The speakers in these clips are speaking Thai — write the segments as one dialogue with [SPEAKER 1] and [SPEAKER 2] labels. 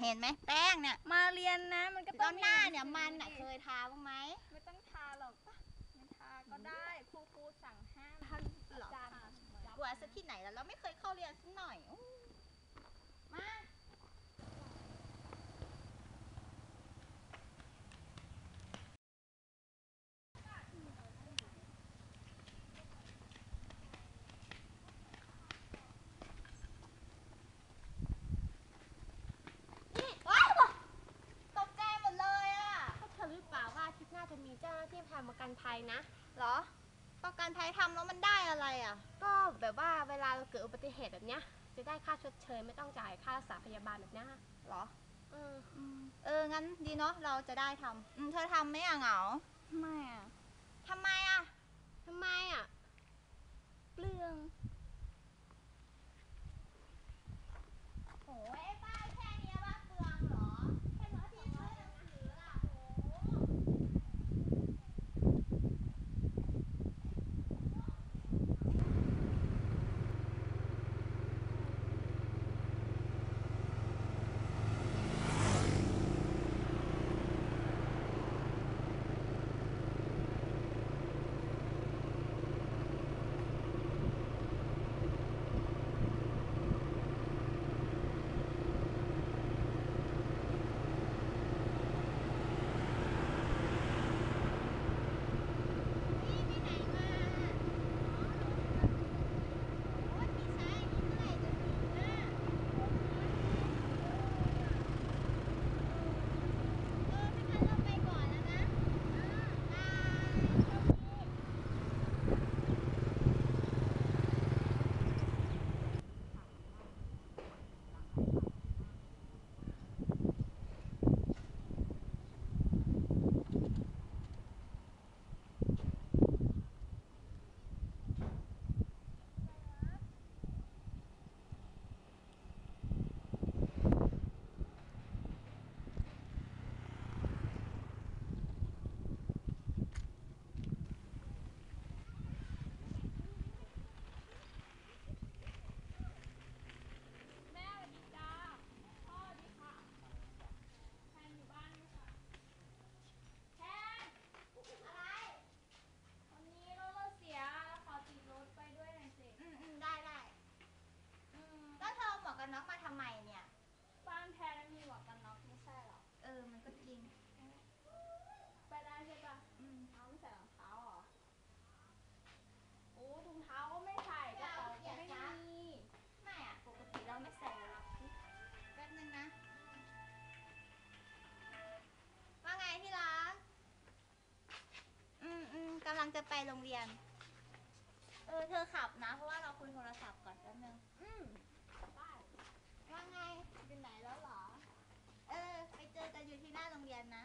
[SPEAKER 1] เนี่
[SPEAKER 2] ยเห็นไหมแป้งเนี่ย
[SPEAKER 1] มาเรียนนะ มันก็ต้
[SPEAKER 2] ต้
[SPEAKER 1] อง
[SPEAKER 2] นหน้าเนี่ย
[SPEAKER 1] ห
[SPEAKER 2] มัน
[SPEAKER 1] สื
[SPEAKER 2] อะเคยทาบ้างไหม
[SPEAKER 1] ไม่ต้องทาหรอกปะไม่ทาก็ได้ ครูครูสั่งห้ามท่าน
[SPEAKER 2] หรอ
[SPEAKER 1] อาจารย์
[SPEAKER 2] กลัวสักที่ไหนแล้วเราไม่เคยเข้าเรียนสักหน่อยอู้มา
[SPEAKER 3] นี่
[SPEAKER 2] ว้าวตกใจหมดเลยอะ
[SPEAKER 3] พวกเธอรู้เปล่าว่าอาทิตย์หน้าจะมีเจ้าหน้าที่พาประกั นภัยนะ
[SPEAKER 2] เหรอ ประกันภัยทำแล้วมันได้อะไรอะ
[SPEAKER 3] ก็แบบว่าเวลาเราเกิดอุบัติเหตุแบบเนี้ย จะได้ค่าชดเชยไม่ต้องจ่ายค่ารักษาพยาบาลแบบเนี้ย
[SPEAKER 2] เหรอ
[SPEAKER 3] เออ
[SPEAKER 2] เออ งั้นดีเนาะ เราจะได้ทำอืมเธอทำไหมอะเหงา
[SPEAKER 1] ไม่อะ
[SPEAKER 2] ทำไมอะ
[SPEAKER 3] ทำไมอะ
[SPEAKER 1] เปลือง
[SPEAKER 2] โอ้ยป้ ไปโรงเรีย
[SPEAKER 1] น เออ
[SPEAKER 2] เธอขับนะ เพราะว่าเราคุยโทรศัพท์ก่อนแป๊บนึง
[SPEAKER 1] อืม
[SPEAKER 2] ได้ว่าไงเป็นไหนแล้วเหรอ เออ ไปเจอกันอยู่ที่หน้าโรงเรียนนะ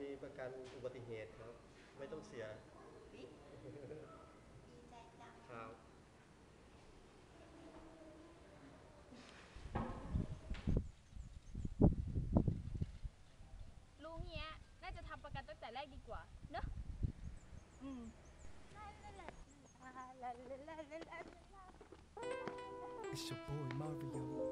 [SPEAKER 2] มีประกันอุบัติเหตุครับ ไม่ต้องเสียดีใจจังครับลุงเนี้ย
[SPEAKER 4] น่าจะทำประกันตั้งแต่แรกดีกว่า เน
[SPEAKER 2] อะอื
[SPEAKER 4] มลา
[SPEAKER 1] ลาลาลาลา
[SPEAKER 2] ลา
[SPEAKER 5] It's your boy Mario.